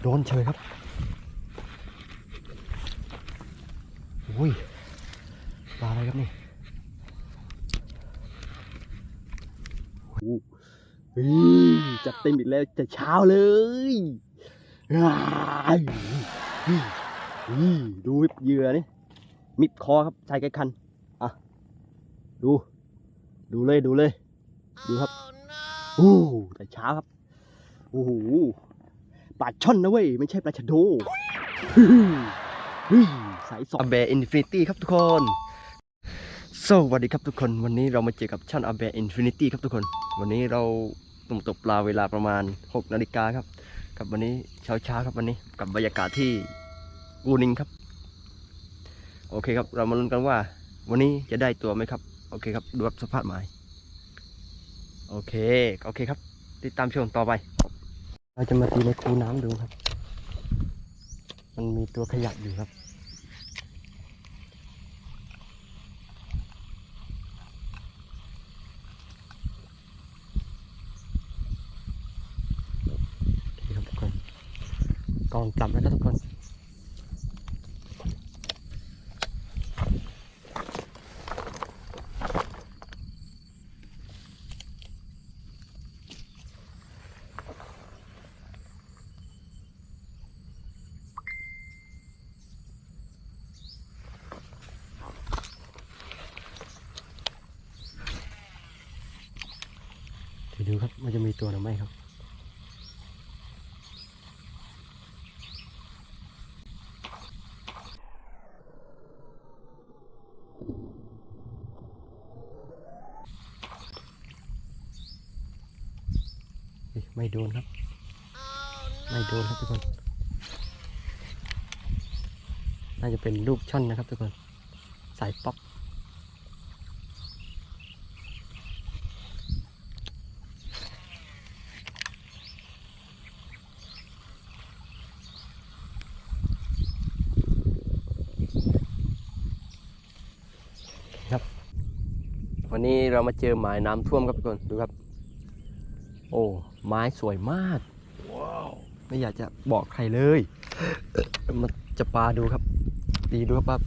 ฮ้ยโดนเฉยครับอุ้ยปลาอะไรครับนี่โอ้โหเฮ้ยจัดเต็มอีกแล้วจะเช้าเลยว้ายนี่ดูเหยื่อนี่มิดคอครับชายไก่คันอะดู ดูเลยดูเลย ดูครับ โอ้แต่เช้าครับ โอ้โห ปลาช่อนนะเว้ย ไม่ใช่ปลาชะโดสายสองอเบอินฟินิตี้ครับทุกคน สวัสดีครับทุกคน วันนี้เรามาเจอกับช่อนอเบอินฟินิตี้ครับทุกคน วันนี้เราตุ่มตกปลาเวลาประมาณ 6 นาฬิกาครับ กับวันนี้เช้าช้าๆครับวันนี้ กับบรรยากาศที่กูนิงครับ โอเคครับ เรามาลุ้นกันว่า วันนี้จะได้ตัวไหมครับ โอเคครับ ดูครับสภาพหมาย โอเค โอเคครับ ติดตามชมต่อไป เราจะมาตีในคูน้ำดูครับ มันมีตัวขยับอยู่ครับนี่ครับทุกคนกองจับแล้วนะทุกคน เดี๋ยวดูครับมันจะมีตัวหรือไม่ครับไม่โดนครับ ไม่โดนครับทุกคน น่าจะเป็นลูกช่อนนะครับทุกคน สายป๊อก วันนี้เรามาเจอหมายน้ำท่วมครับทุกคนดูครับ โอ้ไม้สวยมากไม่อยากจะบอกใครเลยมาจะปาดูครับ ดีดูครับว่า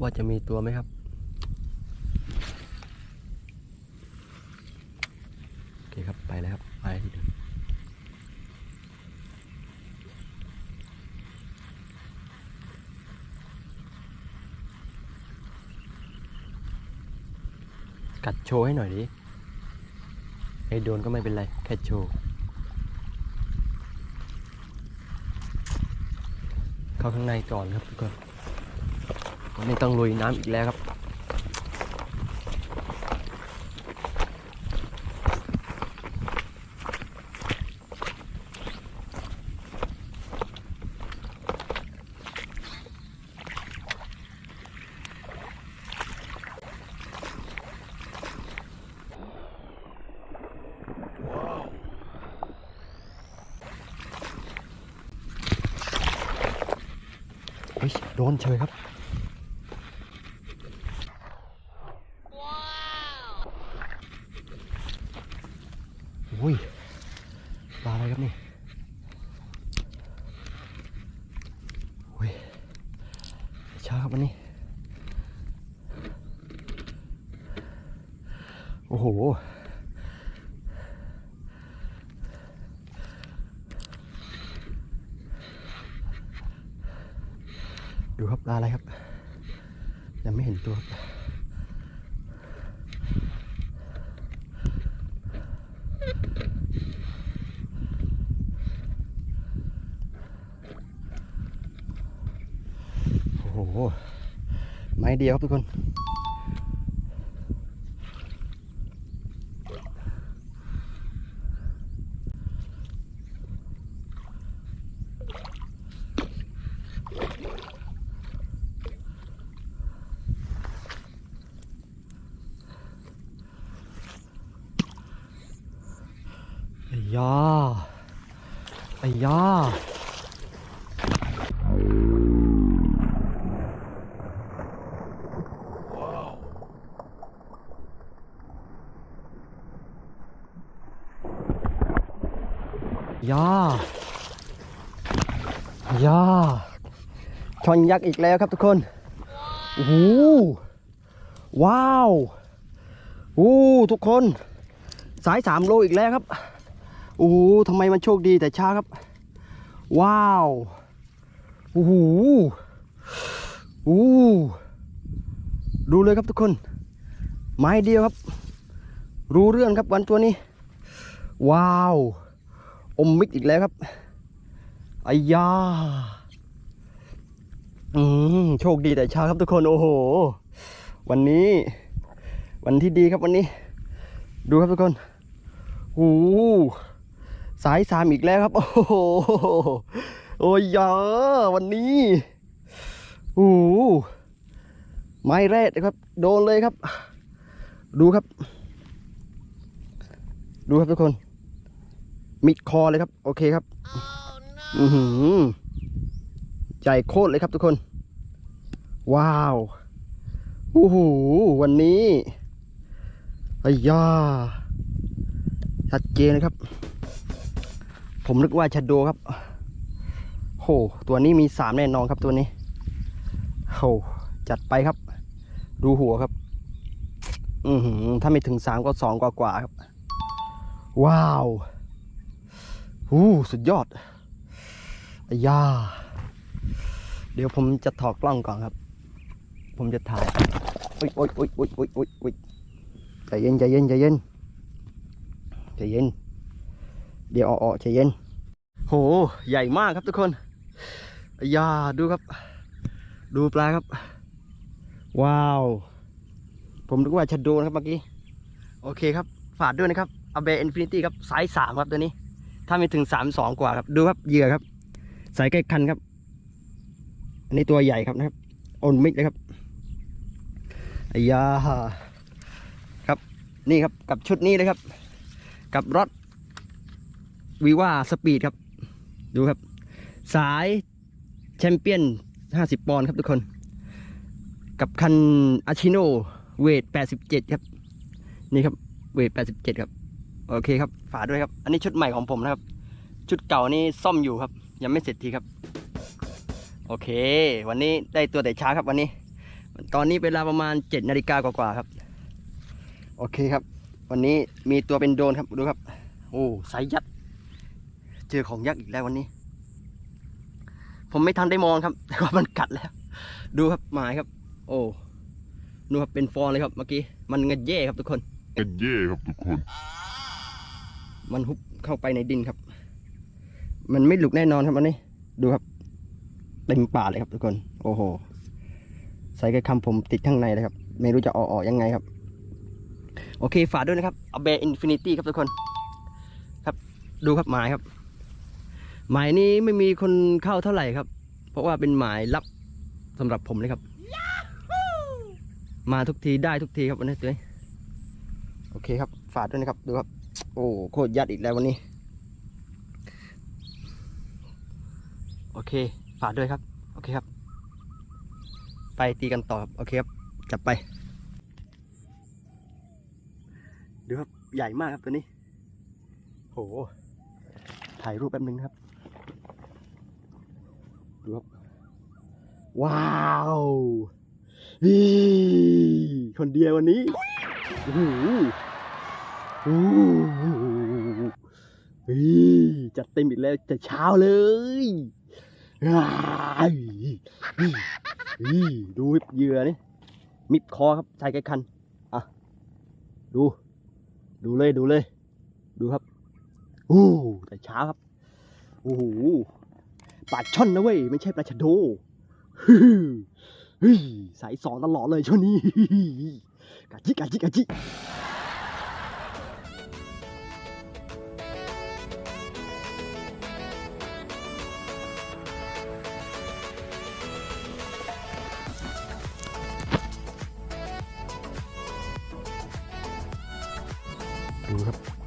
ว่าจะมีตัวไหมครับโอเคครับไปแล้วครับไปที่เดิม กัดโชว์ให้หน่อยดิไอ้โดนก็ไม่เป็นไร แค่โชว์ เข้าข้างในก่อนครับทุกคนไม่ต้องลุยน้ำอีกแล้วครับ เฮ้ยโดนเฉยครับอุ้ยปลาอะไรครับนี่อุ้ยช้าครับวันนี้ โอ้โห ดูครับป ลาอะไรครับ ยังไม่เห็นตัวโอ้โห ไม้เดียวครับทุกคน ยาไอ้ยาย่าย่าช่อนยักษ์อีกแล้วครับทุกคนโอ้โหว้าว โอ้ ทุกคน สายสามโลอีกแล้วครับ โอ้โหทำไมมันโชคดีแต่ช้าครับ ว้าว โอ้โหโอ้ดูเลยครับทุกคน ไม้เดียวครับ รู้เรื่องครับวันตัวนี้ ว้าว อมมิกอีกแล้วครับไอ้ยาอืมโชคดีแต่เช้าครับทุกคนโอ้โห วันนี้ วันที่ดีครับวันนี้ ดูครับทุกคนโอ้โห สายสามอีกแล้วครับ โอ้โหโอ้ยยาวันนี้โอ้ไม้แรกนะครับ โดนเลยครับ ดูครับ ดูครับทุกคน มิดคอเลยครับ โอเคครับ อือหือใหญ่โคตรเลยครับทุกคน ว้าวโอ้โหวันนี้ไอ้ย่าชัดเจนเลยครับ ผมนึกว่าชัดโดครับ โห ตัวนี้มีสามแน่นอนครับตัวนี้ โห จัดไปครับ ดูหัวครับ อือหือ ถ้าไม่ถึงสามก็สองกว่ากว่าครับ ว้าวหูสุดยอดอย่าเดี๋ยวผมจะถอดกล้องก่อนครับ ผมจะถ่าย โอ๊ยโอ๊ยโอ๊ยโอ๊ยโอ๊ยโอ๊ยโอ๊ยใจเย็นใจเย็นใจเย็นใจเย็น เดี๋ยวออกใจเย็น โห ใหญ่มากครับทุกคนอย่าดูครับ ดูปลาครับ ว้าว ผมนึกว่าชัดโดนะครับเมื่อกี้ โอเคครับ ฝากด้วยนะครับอเบอินฟินิตี้ครับสายสามครับตัวนี้ ถ้าม่ถึงสามสองกว่าครับ ดูครับเหยื่อครับ สายใกล้คันครับ อันนี้ตัวใหญ่ครับนะครับโอนมิกเลยครับอายาครับ นี่ครับกับชุดนี้เลยครับ กับรถวีว่าสปีดครับ ดูครับ สายแชมเปี้ยน 50 ปอนด์ครับทุกคน กับคันอาชิโนเวท 87 ครับ นี่ครับ เวท 87 ครับ โอเคครับ ฝากด้วยครับ อันนี้ชุดใหม่ของผมนะครับ ชุดเก่านี่ซ่อมอยู่ครับ ยังไม่เสร็จทีครับ โอเค วันนี้ได้ตัวแต่ช้าครับวันนี้ ตอนนี้เวลาประมาณ 7นาฬิกากว่าๆครับ โอเคครับ วันนี้มีตัวเป็นโดนครับ ดูครับ โอ้ สายยัด เจอของยักษ์อีกแล้ววันนี้ ผมไม่ทันได้มองครับ แต่ว่ามันกัดแล้ว ดูครับหมายครับ โอ้ดูครับเป็นฟองเลยครับเมื่อกี้มันเงยเย่ครับทุกคนกันเย่ครับทุกคน มันฮุบเข้าไปในดินครับ มันไม่หลุดแน่นอนครับวันนี้ ดูครับเต็มป่าเลยครับทุกคน โอ้โหใส่กระคำผมติดข้างในเลยครับ ไม่รู้จะเออกออกยังไงครับ โอเคฝากด้วยนะครับเอาเบอินฟินิตี้ครับทุกคน ครับดูครับหมายครับ หมายนี้ไม่มีคนเข้าเท่าไหร่ครับ เพราะว่าเป็นหมายลับสำหรับผมเลยครับ มาทุกทีได้ทุกทีครับวันนี้ตัวนี้โอเคครับฝากด้วยนะครับดูครับ โอ้โคตรยัดอีกแล้ววันนี้ โอเคฝากด้วยครับ โอเคครับ ไปตีกันต่อครับโอเคครับ จับไปดูครับใหญ่มากครับตัวนี้ โหถ่ายรูปแป๊บนึงนะครับ ดูครับ ว้าวนี่คนเดียววันนี้โอ้โหโอ้โหเฮ้ยจัดเต็มอีกแล้วแต่เช้าเลยอ้ายเฮ้ยเยดูเหยื่อนี่มิดคอครับชายไกลคัน อะ ดู ดูเลยดูเลย ดูครับโอ้แต่เช้าครับ โอ้โห ปลาช่อนนะเว้ยไม่ใช่ปลาชะโดฮึฮ้ยสายสองตลอดเลยช่วงนี้กะจิกะจิกะจิดูครับ